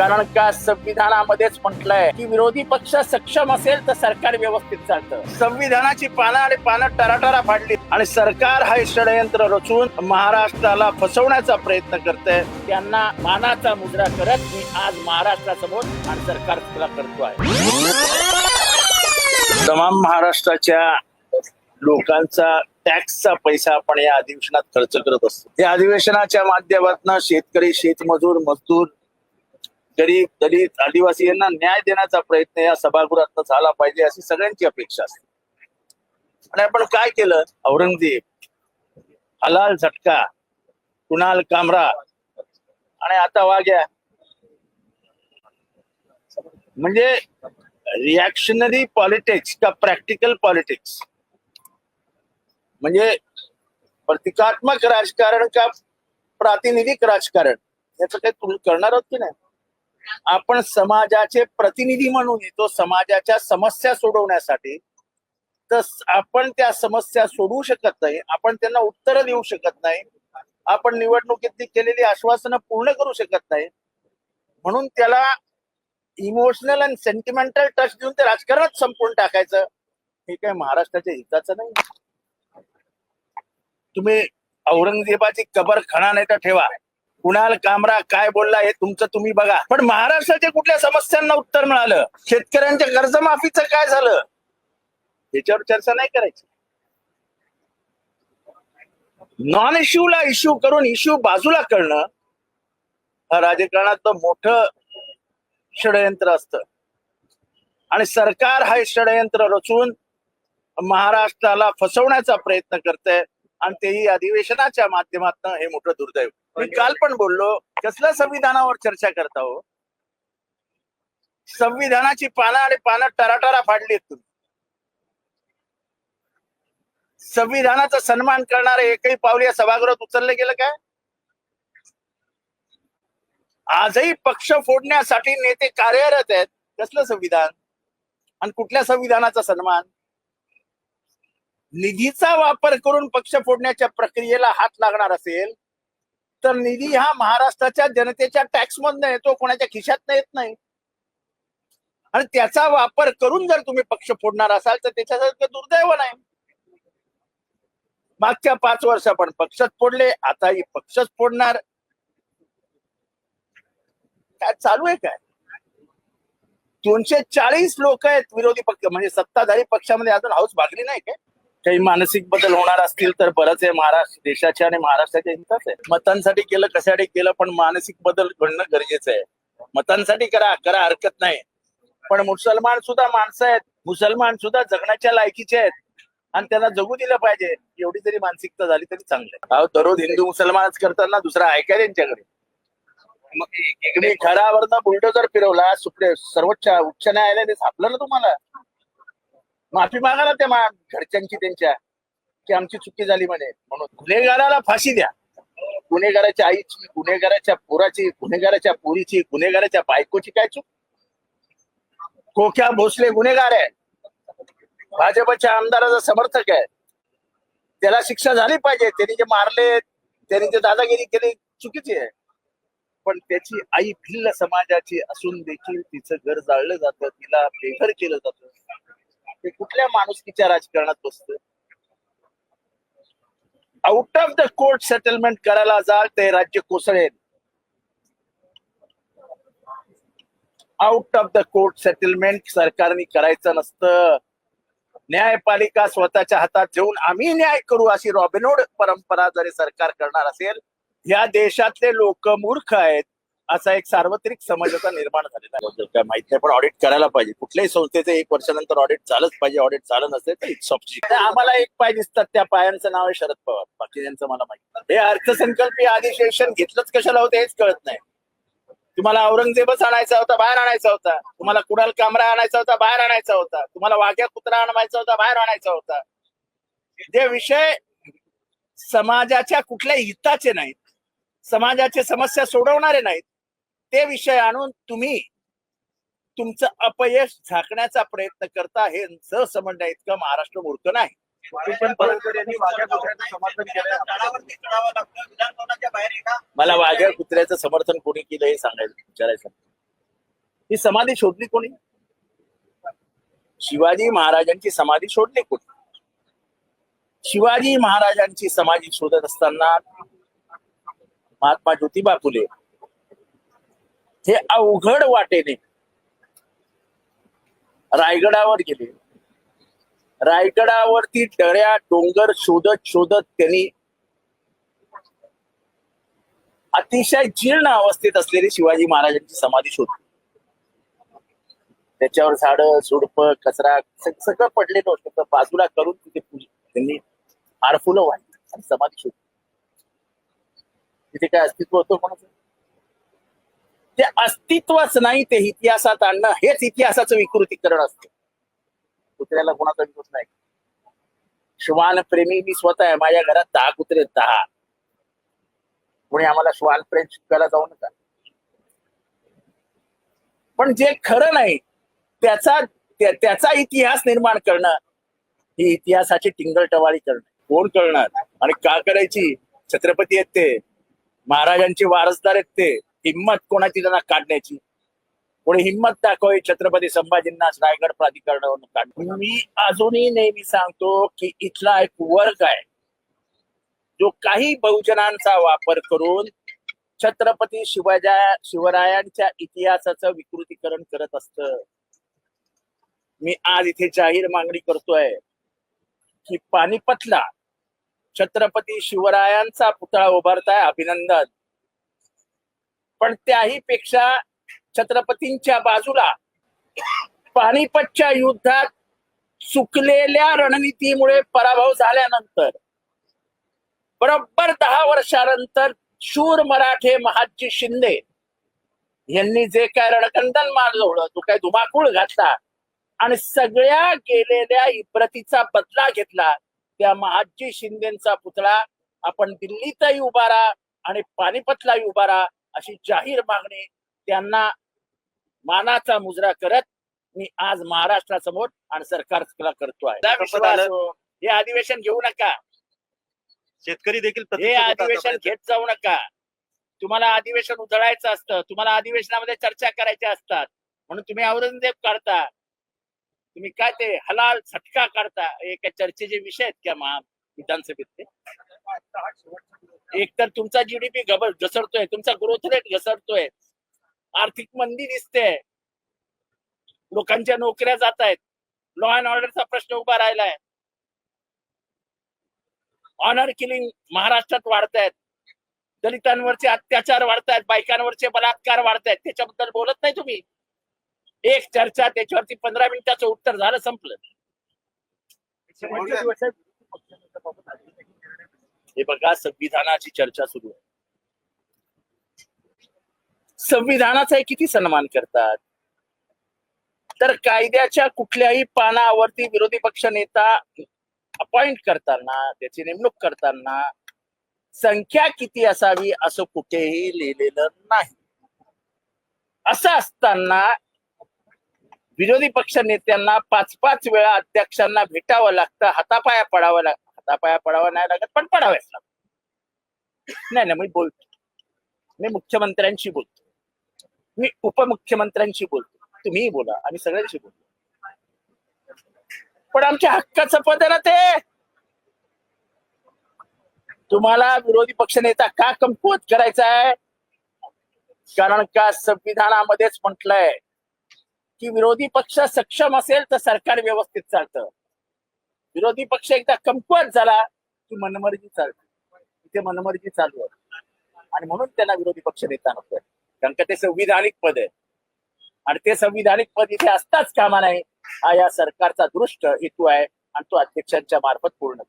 कारण का संविधानामध्येच म्हटलंय की विरोधी पक्ष सक्षम असेल तर सरकार व्यवस्थित चालतं. संविधानाची पानं आणि पानं टराटरा फाडली आणि सरकार हा षडयंत्र रचून महाराष्ट्राला फसवण्याचा प्रयत्न करतंय. त्यांना मानाचा मुद्रा करत मी आज महाराष्ट्रासमोर आणि सरकार तुला करतो आहे तमाम महाराष्ट्राच्या लोकांचा टॅक्सचा पैसा आपण या अधिवेशनात खर्च करत असतो. या अधिवेशनाच्या माध्यमातून शेतकरी शेतमजूर मजदूर गरीब दलित आदिवासी यांना न्याय देण्याचा प्रयत्न या सभागृहात झाला पाहिजे अशी सगळ्यांची अपेक्षा असते. आणि आपण काय केलं? औरंगजेब हलाल झटका कुणाल कामरा आणि आता वाग्या. म्हणजे रिॲक्शनरी पॉलिटिक्स का प्रॅक्टिकल पॉलिटिक्स म्हणजे प्रतिकात्मक राजकारण का प्रातिनिधिक राजकारण? याचं काही तुम्ही करणार आहोत की नाही? आपण समाजाचे प्रतिनिधी म्हणून येतो समाजाच्या समस्या सोडवण्यासाठी तर आपण त्या समस्या सोडवू शकत नाही आपण त्यांना उत्तर देऊ शकत नाही आपण निवडणुकीतली केलेली आश्वासनं पूर्ण करू शकत नाही. म्हणून त्याला इमोशनल अँड सेंटिमेंटल टच देऊन ते राजकारणात संपून टाकायचं हे काय महाराष्ट्राच्या हिताचं नाही. तुम्ही औरंगजेबाची कबर खणा नाही तर ठेवा. कुणाल कामरा काय बोलला हे तुमचं तुम्ही बघा. पण महाराष्ट्राच्या कुठल्या समस्यांना उत्तर मिळालं? शेतकऱ्यांच्या कर्जमाफीचं काय झालं? याच्यावर चर्चा नाही करायची. नॉन इश्यूला इश्यू करून इश्यू बाजूला करणं हा राजकारणातलं मोठं षडयंत्र असत. आणि सरकार हा षडयंत्र रचून महाराष्ट्राला फसवण्याचा प्रयत्न करतंय. आणि तेही अधिवेशनाच्या माध्यमातून हे मोठं दुर्दैव. मी काल पण बोललो कसल्या संविधानावर चर्चा करता हो? संविधानाची पानं आणि पानं टराटरा फाडली तुम्ही. संविधानाचा सन्मान करणारे एकही पावले या सभागृहात उचललं गेलं काय? आजही पक्ष फोडण्यासाठी नेते कार्यरत आहेत. कसलं संविधान? आणि कुठल्या संविधानाचा सन्मान? निधीचा वापर करून पक्ष फोडण्याच्या प्रक्रियेला हात लागणार असेल तर निधी हा महाराष्ट्राच्या जनतेच्या टॅक्स मधनं येतो कोणाच्या खिशात येत नाही. आणि त्याचा वापर करून जर तुम्ही पक्ष फोडणार असाल तर त्याच्यासारखं दुर्दैव नाही. मागच्या पाच वर्ष आपण पक्षच फोडले आताही पक्षच फोडणार. काय चालू आहे काय? दोनशे चाळीस लोक आहेत विरोधी पक्ष म्हणजे सत्ताधारी पक्षामध्ये अजून हाऊस भागली नाही काय? काही मानसिक बदल होणार असतील तर बरंच आहे. महाराष्ट्र देशाच्या आणि महाराष्ट्राच्या हिताच आहे. मतांसाठी केलं कशासाठी केलं पण मानसिक बदल घडणं गरजेचं आहे. मतांसाठी करा करा हरकत नाही. पण मुसलमान सुद्धा माणसं आहेत. मुसलमान सुद्धा जगण्याच्या लायकीचे आहेत. आणि त्यांना जगू दिलं पाहिजे. एवढी जरी मानसिकता झाली तरी चांगलं अहो, दररोज हिंदू मुसलमानच करताना दुसरा आहे काय त्यांच्याकडे? मग इकडे घरावरनं बुलडोजर फिरवला सुप्रीम सर्वोच्च उच्च न्यायालयाने झापलं ना तुम्हाला? माफी मागा ना त्या मा- घरच्यांची त्यांच्या की आमची चुकी झाली म्हणे. म्हणून गुन्हेगाराला फाशी द्या. गुन्हेगाराच्या आईची गुन्हेगाराच्या पोराची गुन्हेगाराच्या पोरीची गुन्हेगाराच्या बायकोची काय चूक? कोक्या भोसले गुन्हेगार आहे. भाजपच्या आमदाराचा समर्थक आहे. त्याला शिक्षा झाली पाहिजे. त्यांनी जे मारले त्यांनी जे दादागिरी केली चुकीची आहे. पण त्याची आई भिल्ल समाजाची असून देखील तिचं घर जाळलं जातं तिला बेघर केलं जातं. ते कुठल्या माणुसकीच्या राजकारणात बसतं out of the court settlement करायला जाल ते राज्य कोसळेल. Out of the court settlement सरकारने करायचं नसतं. न्यायपालिका स्वतःच्या हातात घेऊन आम्ही न्याय करू अशी रॉबिनोड परंपरा जरी सरकार करणार असेल या देशातले लोक मूर्ख आहेत. असा एक सार्वत्रिक समाजाचा निर्माण झालेला आहे. काय माहीत नाही पण ऑडिट करायला पाहिजे. कुठल्याही संस्थेचे एक वर्षानंतर ऑडिट झालंच पाहिजे. ऑडिट झालं नसेल तर इट्स ऑफ आम्हाला एक पाय दिसतात त्या पायांचं नाव आहे शरद पवार. बाकी त्यांचं मला माहिती हे अर्थसंकल्पीय अधिवेशन घेतलंच कशाला होतं हेच कळत नाही. तुम्हाला औरंगजेबच आणायचा होता बाहेर आणायचा होता. तुम्हाला कुणाल कामरा आणायचा होता बाहेर आणायचा होता. तुम्हाला वाघ्या कुत्रा आणायचा होता बाहेर आणायचा होता. जे विषय समाजाच्या कुठल्या हिताचे नाहीत समाजाचे समस्या सोडवणारे नाहीत ते विषय आणून तुम्ही तुमचं अपयश झाकण्याचा प्रयत्न करता हे समजण्या इतकं महाराष्ट्र मूर्ख नाही. मला वाघ्या कुत्र्याचं समर्थन कोणी केलं हे सांगायचं विचारायचं ही समाधी शोधली कोणी? शिवाजी महाराजांची समाधी शोधली कोणी? शिवाजी महाराजांची समाधी शोधत असताना महात्मा ज्योतिबा फुले हे अवघड वाटेने. रायगडावर गेले. रायगडावरती डळ्या डोंगर शोधत शोधत त्यांनी अतिशय जीर्ण अवस्थेत असलेली शिवाजी महाराजांची समाधी शोधली. त्याच्यावर झाड झुडप कचरा सगळं पडलेलं होतं. बाजूला करून तिथे पूज- त्यांनी हार वाटली आणि समाधी शोधली. तिथे काय अस्तित्व होतं म्हणून? ते अस्तित्वच नाही ते इतिहासात आणणं हेच इतिहासाचं विकृतीकरण असते. कुत्र्याला कोणाचा विरोध नाही. श्वान प्रेमी मी स्वतः आहे माझ्या घरात दहा कुत्रे दहा. कोणी आम्हाला श्वान प्रेम शिकायला जाऊ नका. पण जे खरं नाही त्याचा त्याचा इतिहास निर्माण करणं ही इतिहासाची टिंगलटवाळी करणं. कोण करणार आणि का करायची? छत्रपती आहेत ते. महाराजांचे वारसदार आहेत ते. हिंमत कोणाची त्यांना काढण्याची? कोणी हिंमत दाखवे छत्रपती संभाजींना रायगड प्राधिकरणावरून काढ मी अजूनही नेहमी सांगतो की इथला एक वर्ग आहे जो काही बहुजनांचा वापर करून छत्रपती शिवाजा शिवरायांच्या इतिहासाचं विकृतीकरण करत असत. मी आज इथे जाहीर मागणी करतोय की पानिपतला छत्रपती शिवरायांचा पुतळा उभारताय अभिनंदन. पण त्याही पेक्षा छत्रपतींच्या बाजूला पानिपतच्या युद्धात चुकलेल्या रणनीतीमुळे पराभव झाल्यानंतर बरोबर दहा वर्षानंतर शूर मराठे महाजी शिंदे यांनी जे काय रणकंदन मारलं तो काय धुमाकूळ घातला आणि सगळ्या गेलेल्या इब्रतीचा बदला घेतला त्या महाजी शिंदेचा पुतळा आपण दिल्लीतही उभारा आणि पानिपतलाही उभारा. अशी जाहीर मागणी त्यांना मानाचा मुजरा करत मी आज महाराष्ट्रासमोर आणि सरकारला करतोय विश्वास हो. हे? अधिवेशन घेऊ नका. शेतकरी देखील हे अधिवेशन घेत जाऊ नका. तुम्हाला अधिवेशन उधळायचं असतं तुम्हाला अधिवेशनामध्ये चर्चा करायच्या असतात म्हणून तुम्ही औरंगजेब काढता. तुम्ही काय ते हलाल सटका काढता. हे काय चर्चेचे विषय आहेत का महा विधानसभेत ते एक तर तुमचा जीडीपी घसरतोय. तुमचा ग्रोथ रेट घसरतोय. आर्थिक मंदी दिसते. लोकांच्या नोकऱ्या जात आहेत लॉ अँड ऑर्डरचा प्रश्न उभा राहिलाय. ऑनर किलिंग महाराष्ट्रात वाढत आहेत दलितांवरचे अत्याचार वाढतायत. बायकांवरचे बलात्कार वाढतायत. त्याच्याबद्दल बोलत नाही तुम्ही. एक चर्चा त्याच्यावरती पंधरा मिनिटाचं उत्तर झालं संपलं. हे बघा संविधानाची चर्चा सुरू आहे. संविधानाचा किती सन्मान करतात? तर कायद्याच्या कुठल्याही पानावरती विरोधी पक्ष नेता अपॉइंट करताना त्याची नेमणूक करताना संख्या किती असावी असं कुठेही लिहिलेलं नाही. असं असताना विरोधी पक्ष नेत्यांना पाच पाच वेळा अध्यक्षांना भेटावं लागतं हातापाया पडावं लागतं. हातापाया पडावा नाही लागत पण पडावेच लागत नाही ना मी बोलतो. मी मुख्यमंत्र्यांशी बोलतो. मी उपमुख्यमंत्र्यांशी बोलतो. तुम्हीही बोला आम्ही सगळ्यांशी बोलतो. पण आमच्या हक्काचं पद ना ते. तुम्हाला विरोधी पक्षनेता का कमकुवत करायचा आहे कारण का संविधानामध्येच म्हटलंय की विरोधी पक्ष सक्षम असेल तर सरकार व्यवस्थित चालतं. विरोधी पक्ष एकदा कमकुवत झाला की मनमर्जी चालते. तिथे मनमर्जी चालू आहे. आणि म्हणून त्यांना विरोधी पक्ष नेता नकोय कारण का ते संविधानिक पद आहे. आणि ते संविधानिक पद इथे असताच कामा नाही हा या सरकारचा दृष्ट हेतू आहे आणि तो अध्यक्षांच्या मार्फत पूर्ण